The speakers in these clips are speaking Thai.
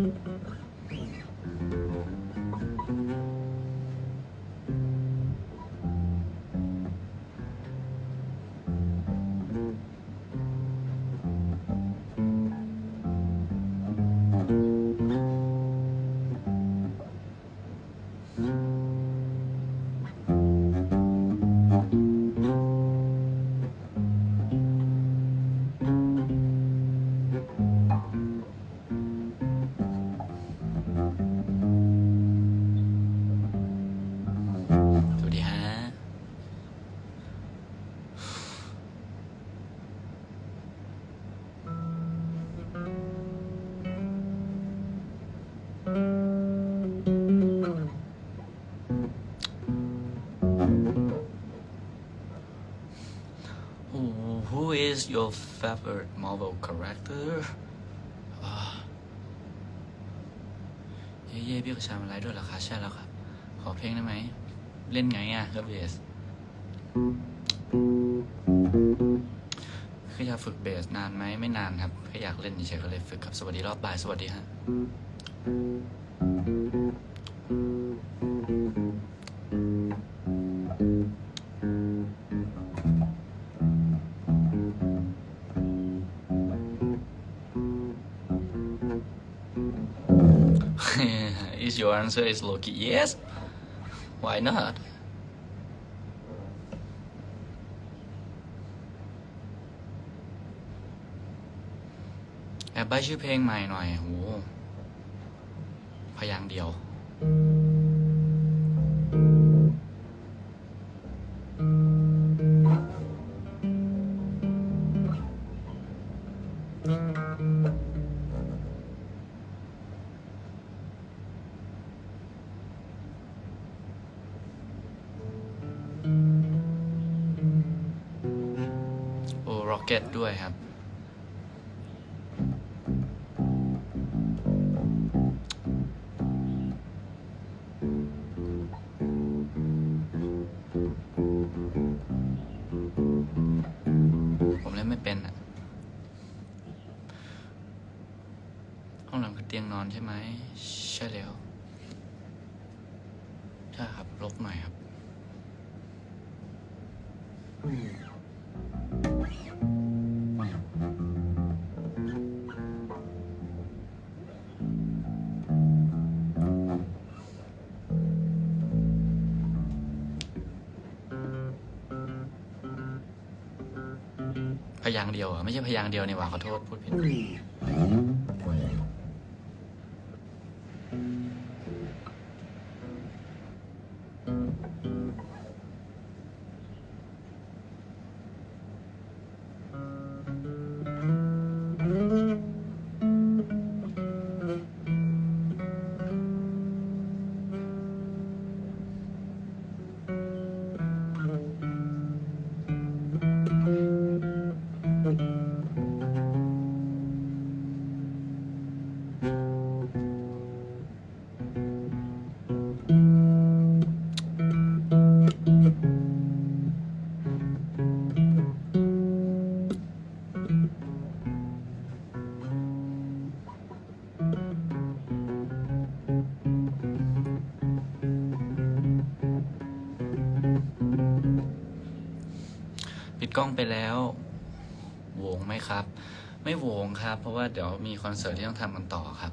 ส favorite Marvel character อ่าเย่เย่พี่กระชามาไลฟ์ด้วยเหรอคะใช่แล้วครับ ขอเพลงได้ไหม เล่นไงอะครับเบสคืออยากฝึกเบสนานไหมไม่นานครับแค่อยากเล่นเฉยๆก็เลยฝึกครับ สวัสดีรอบบ่าย สวัสดีฮะ is your answer is Loki? Yes. Why not? แอบใบชื่อเพลงใหม่หน่อยโหพยางค์เดียว ไม่ใช่พยางค์เดียวนี่หว่าขอโทษพูดผิด ปิดกล้องไปแล้วโหวงไหมครับ ไม่โหวงครับ เพราะว่าเดี๋ยวมีคอนเสิร์ตที่ต้องทำกันต่อครับ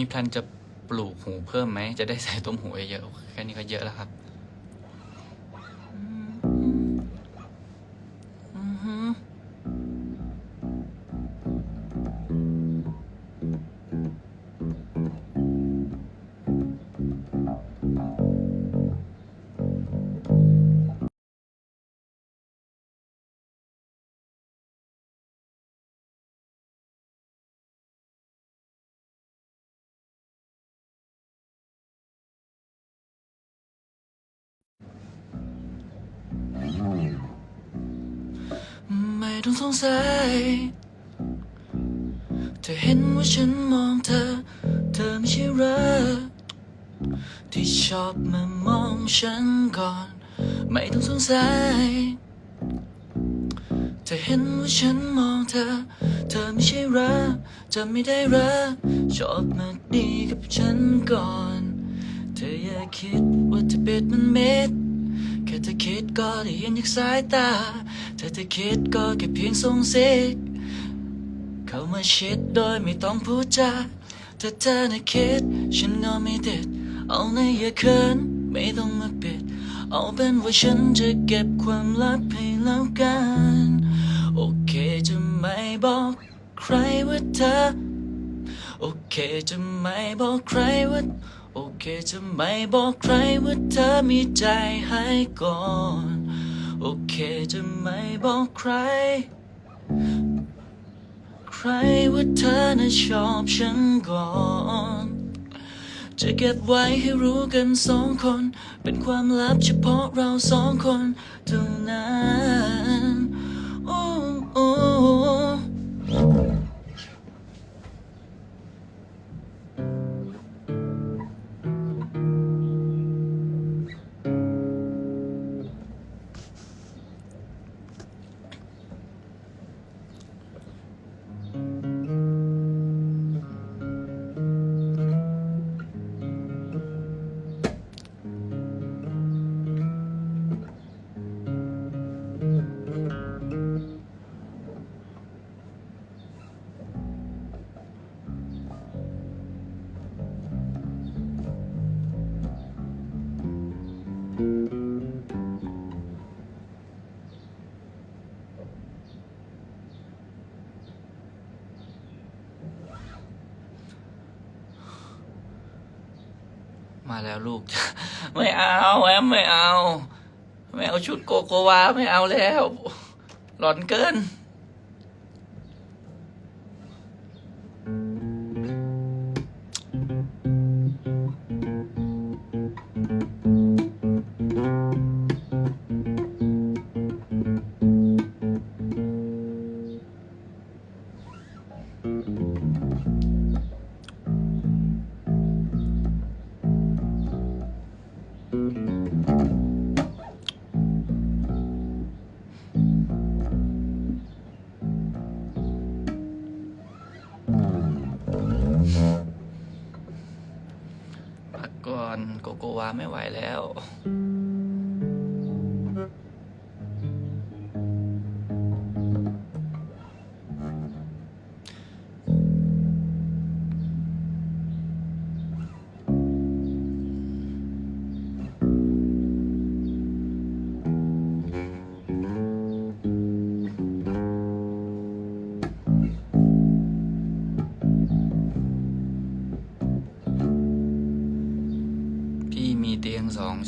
มีแพลนจะปลูกหูเพิ่มไหม จะได้ใส่ต้มหูเยอะๆแค่นี้ก็เยอะแล้วครับ ต้องสงสัย เธอเห็นว่าฉันมองเธอ เธอไม่ใช่เหรอที่ชอบมามองฉันก่อน ไม่ต้องสงสัย เธอเห็นว่าฉันมองเธอ เธอไม่ใช่เหรอจะไม่ได้เหรอชอบมาดีกับฉันก่อน เธออย่าคิดว่าเธอเป็นมันเม็ด ค่เธอคิดก็ได้เห็นจากสายตาเธอจะคิดก็แค่เพียงส่งเสียงเข้ามาชิดโดยไม่ต้องพูดจาถ้าเธอน่ะคิดฉันก็ไม่ติดเอาในอย่าเขินไม่ต้องมาปิด เอาเป็นว่าฉันจะเก็บความลับให้แล้วกัน โอเคจะไม่บอกใครว่าเธอ โอเคจะไม่บอกใครว่า โอเคจะไม่บอกใครว่าเธอมีใจให้ก่อน โอเคจะไม่บอกใคร ใครว่าเธอน่ะชอบฉันก่อน จะเก็บไว้ให้รู้กันสองคน เป็นความลับเฉพาะเราสองคนเท่านั้น มาแล้วลูก ไม่เอาแอมไม่เอา ไม่เอาชุดโกโกวาไม่เอาแล้ว หลอนเกิน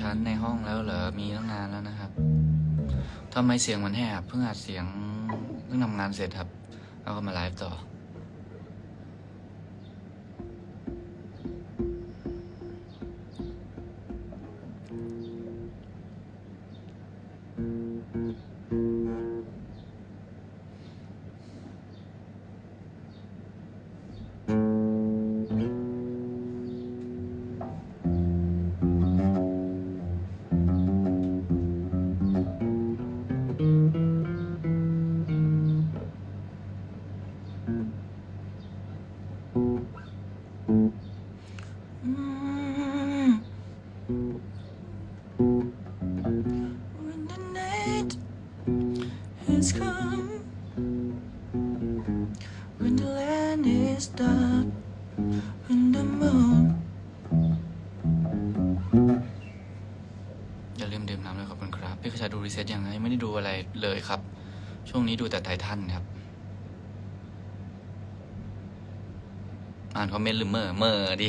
ชั้นในห้องแล้วเหรอ มีตั้งนานแล้วนะครับทำไมเสียงมันแหบ เพิ่งอัดเสียง เพิ่งทำงานเสร็จครับ เอาก็มาไลฟ์ต่อ รีเซ็ตยังไงไม่ได้ดูอะไรเลยครับ ช่วงนี้ดูแต่ไททันครับ อ่านคอมเมนต์หรือเมอร์เมอร์ดิ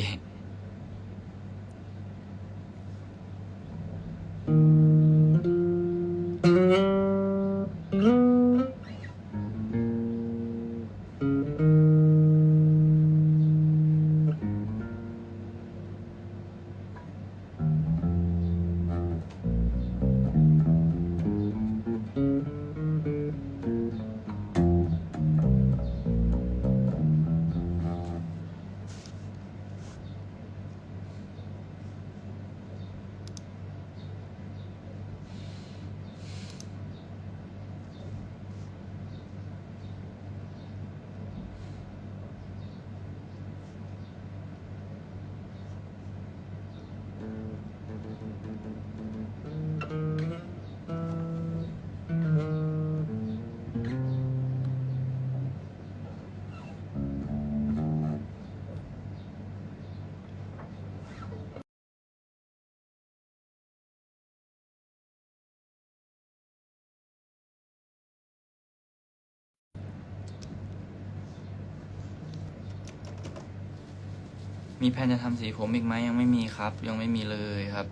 มีแผนจะทำสีผมอีกไหมยังไม่มีครับ ยังไม่มีเลยครับ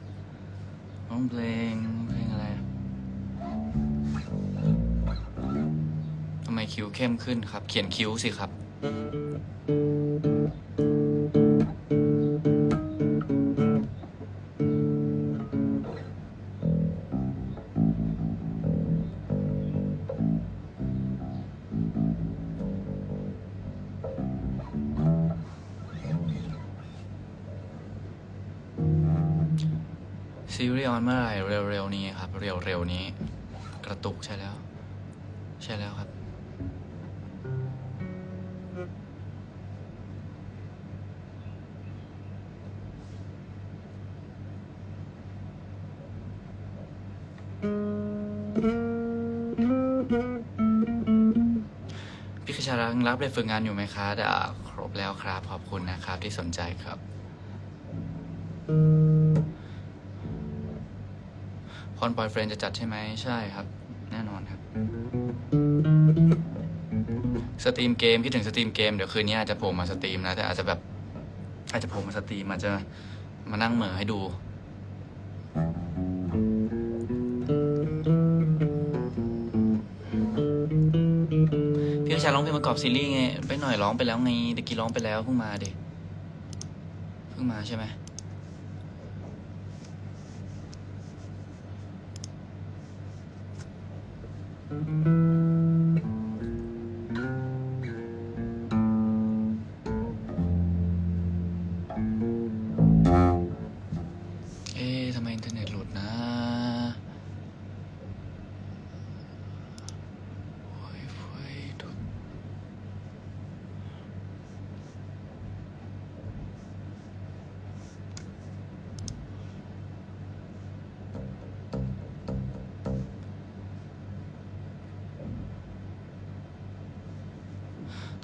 ร้องเพลงเพลงอะไรทำไมคิ้วเข้มขึ้นครับ เขียนคิ้วสิครับ ซีรีส์ออนเมื่อไหร่เร็วๆนี้ครับ เร็วๆนี้ กระตุกใช่แล้ว ใช่แล้วครับพี่ขชารังรับไปฝึกงานอยู่ไหมคะอ่าครบแล้วครับ ขอบคุณนะครับที่สนใจครับ พรบอยเฟรนจะจัดใช่ไหมใช่ครับ แน่นอนครับสตรีมเกมคิดถึงสตรีมเกมเดี๋ยวคืนนี้อาจจะโผล่มาสตรีมนะแต่อาจจะแบบ อาจจะโผล่มาสตรีมอาจจะมานั่งเหม่อให้ดูพี่ชายร้องเพลงประกอบซีรีส์ไง ไปหน่อยร้องไปแล้วไงเด็กกี้ร้องไปแล้วเพิ่งมาเด็กเพิ่งมาใช่ไหม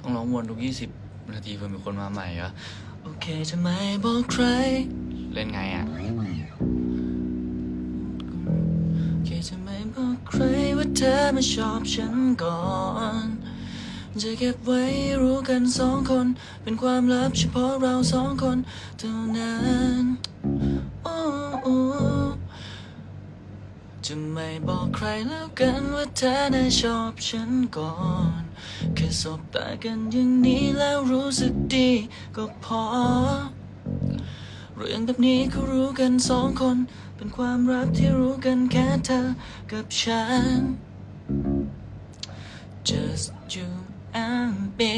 ต้องร้องวนทุกยี่สิบนาทีเพื่อมีคนมาใหม่เหรอะโอเคจะไม่บอกใคร เล่นไงอะแค่จะไม่บอกใครว่าเธอมาชอบฉันก่อนจะเก็บไว้รู้กันสองคน เป็นความลับเฉพาะเราสองคนเท่านั้น จะไม่บอกใครแล้วกันว่าเธอน่ะชอบฉันก่อนแค่สบตากันอย่างนี้แล้วรู้สึกดีก็พอ เรื่องแบบนี้เขารู้กันสองคน เป็นความรักที่รู้กันแค่เธอกับฉัน just you and me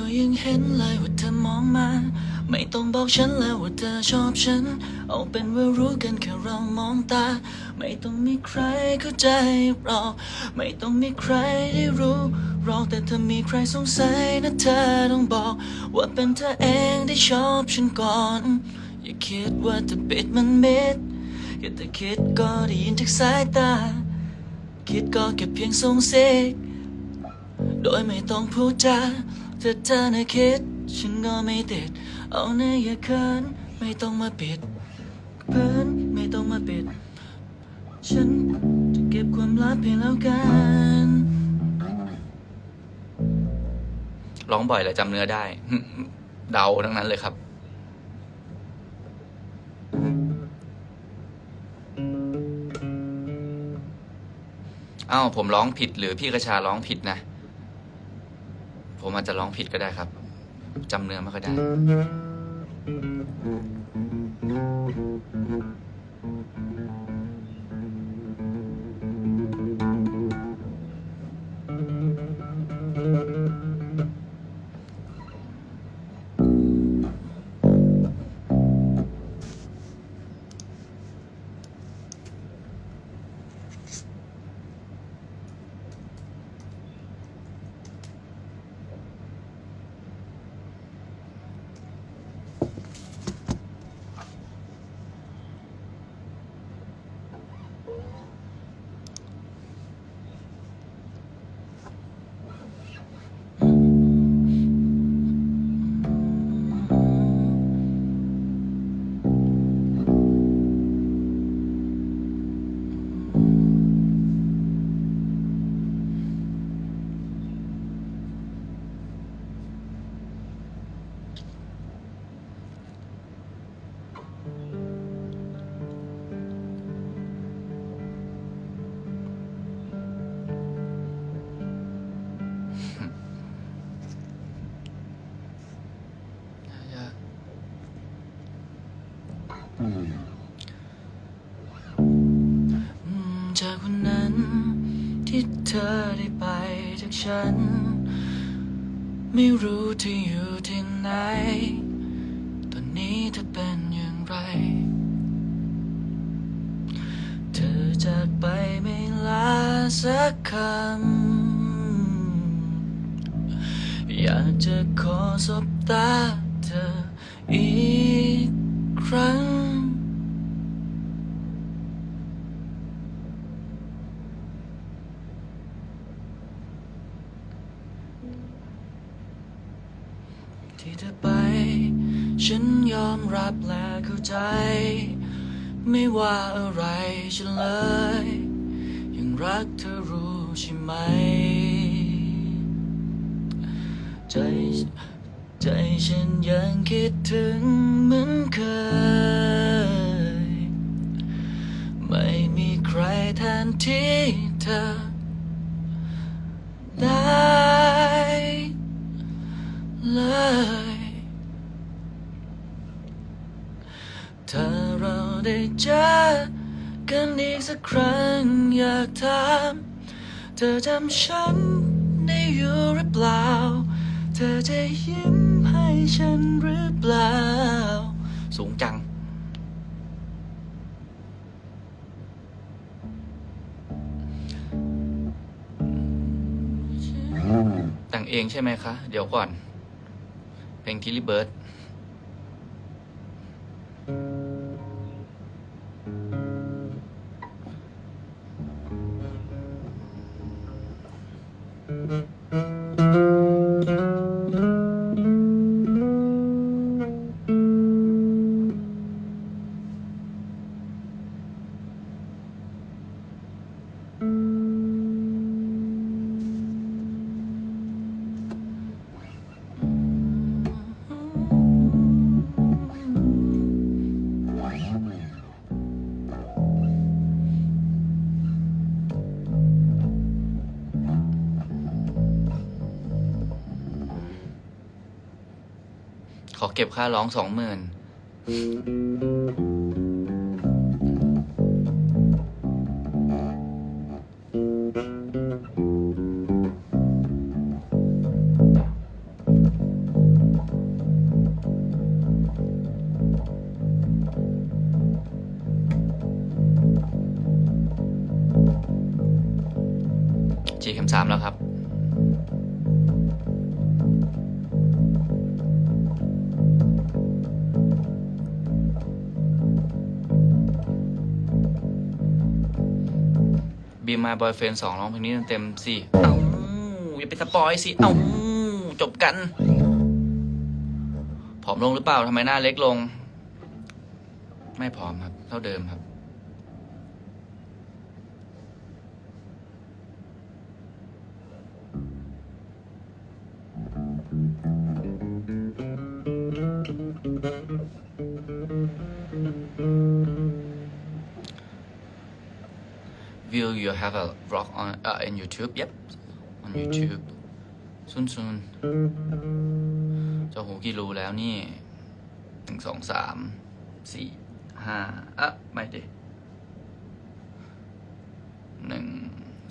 ก็ยังเห็นเลยว่าเธอมองมา ไม่ต้องบอกฉันแล้วว่าเธอชอบฉัน เอาเป็นว่ารู้กันแค่เรามองตา ไม่ต้องมีใครเข้าใจเราไม่ต้องมีใครได้รู้หรอกแต่ถ้ามีใครสงสัยนะเธอต้องบอก ว่าเป็นเธอเองที่ชอบฉันก่อน อย่าคิดว่าจะปิดมันมิดแค่แต่คิดก็ได้ยินจากสายตา คิดก็แค่เพียงสงสียโดยไม่ต้องพูดจา ถ้าเธอน่ะคิด ฉันก็ไม่ติด เอาเนื้ออย่าเขินไม่ต้องมาปิดเพิ่นไม่ต้องมาปิด ฉันจะเก็บความลับให้แล้วกันร้องบ่อยแล้วจำเนื้อได้ เดาทั้งนั้นเลยครับ อ้าวผมร้องผิดหรือพี่กระชาร้องผิดนะ ผมอาจจะร้องผิดก็ได้ครับจำเนื้อไม่ค่อยได้ ที่เธอได้ไปจากฉัน ไม่รู้เธออยู่ที่ไหน ตอนนี้เธอเป็นอย่างไร เธอจากไปไม่ลาสักคำ อยากจะขอสบตา รับและเข้าใจ ไม่ว่าอะไรฉันเลย ยังรักเธอรู้ใช่ไหม ใจใจฉันยังคิดถึงเหมือนเคย ไม่มีใครแทนที่เธอได้เลย ถ้าเรา ได้เจอกันอีกสักครั้งอยากถามเธอจำฉันได้อยู่หรือเปล่า เธอจะยิ้มให้ฉันหรือเปล่า สูงจังแต่งเองใช่ไหมคะ เดี๋ยวก่อน เพลงทิลลี่เบิร์ด ขอเก็บค่าร้องสองหมื่น My Boyfriend สองร้องเพลงนี้เต็มๆสิ เอ้าอย่าไปสปอยสิ เอ้าจบกัน ผอมลงหรือเปล่าทำไมหน้าเล็กลง ไม่ผอมครับ เท่าเดิมครับ Will you have a vlog on uh, in YouTube? Yep, on YouTube. ซุนซุนเจ้าหูกี่รูแล้วนี่หนึ่งสองสามสี่ห้าอะไม่ดิหนึ่ง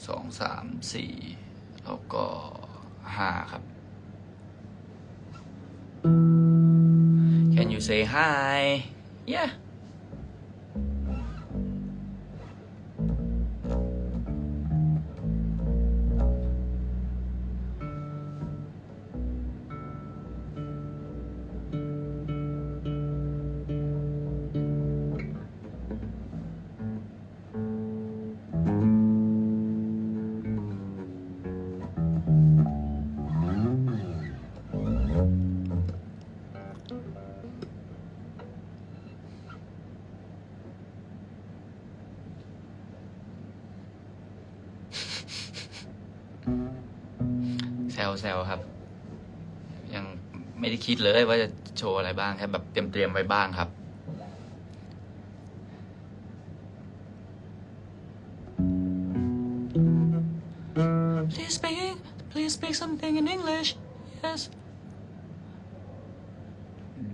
สองสามสี่แล้วก็ห้าครับ Can you say hi? Yeah. แซวแซวครับ ยังไม่ได้คิดเลยว่าจะโชว์อะไรบ้างแค่แบบเตรียมเตรียมๆไว้บ้างครับ Please speak please speak something in English yes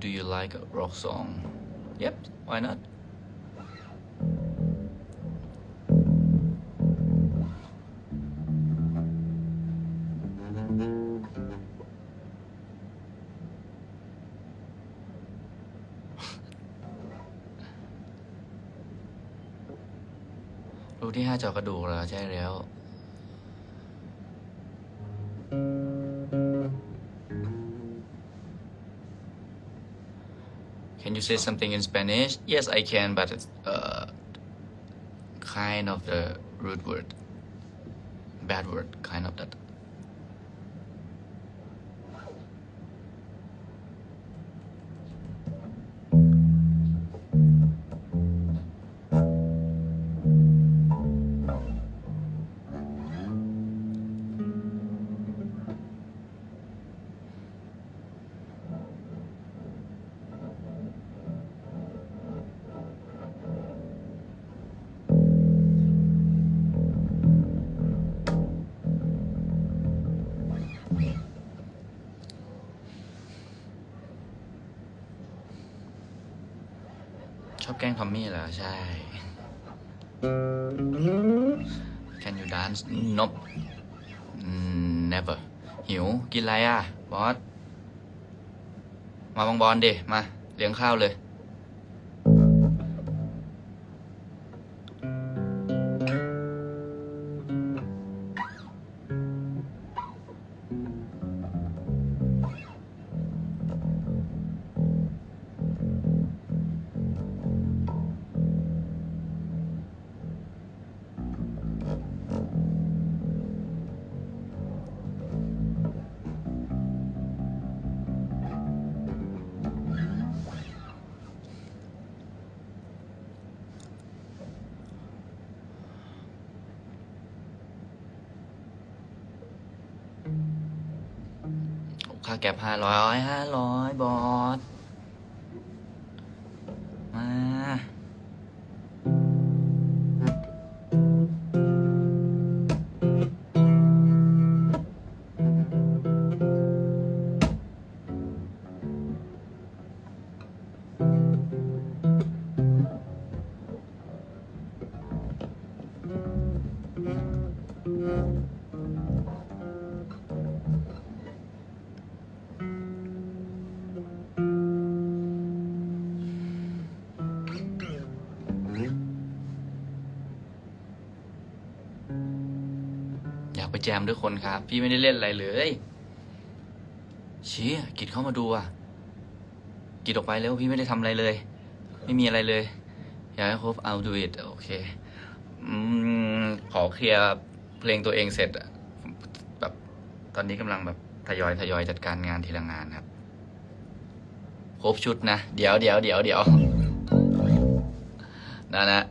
Do you like a rock song Yep why not จอกระดูกแล้วใช่แล้ว Can you say something in Spanish? Yes, I can, but it's uh, kind of the rude word, bad word, kind of that. อบแกล้งทอมมี่เหรอ ใช่ Can you dance Nope Never หิว กินอะไรอะ บอส มาบองบอลดิ มา เลี้ยงข้าวเลยาแก็บห้าร้อยห้าร้อยบอส แจมด้วยคนครับ พี่ไม่ได้เล่นอะไรเลยเชี่ยกิดเข้ามาดูอะ กิดออกไปแล้วพี่ไม่ได้ทำอะไรเลย ไม่มีอะไรเลย อยากให้ครบ I'll do it โอเคอืมขอเคลียร์เพลงตัวเองเสร็จอะแบบ ตอนนี้กำลังแบบทยอยทยอยจัดการงานทีละงานครับ ครบชุดนะ เดี๋ยวเดี๋ยวเดี๋ยวเดี๋ยวนะนะ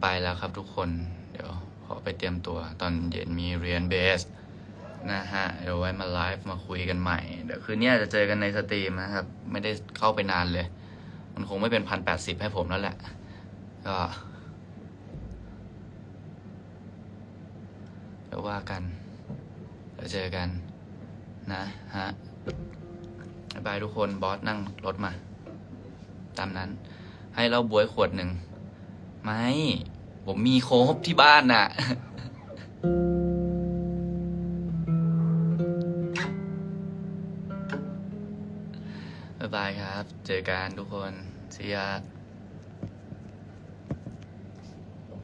ไปแล้วครับทุกคน เดี๋ยวขอไปเตรียมตัวตอนเย็นมีเรียนเบสนะฮะ เดี๋ยวไว้มาไลฟ์มาคุยกันใหม่ เดี๋ยวคืนนี้จะเจอกันในสตรีมนะครับ ไม่ได้เข้าไปนานเลย มันคงไม่เป็นพันแปดสิบให้ผมแล้วแหละ ก็เดี๋ยวว่ากันเดี๋ยวเจอกันนะฮะบายบายทุกคนบอสนั่งรถมา ตามนั้น ให้เราบวยขวดหนึ่ง ไม่ ผมมีโครบที่บ้านน่ะ บ๊ายบายครับ เจอกันทุกคน see ya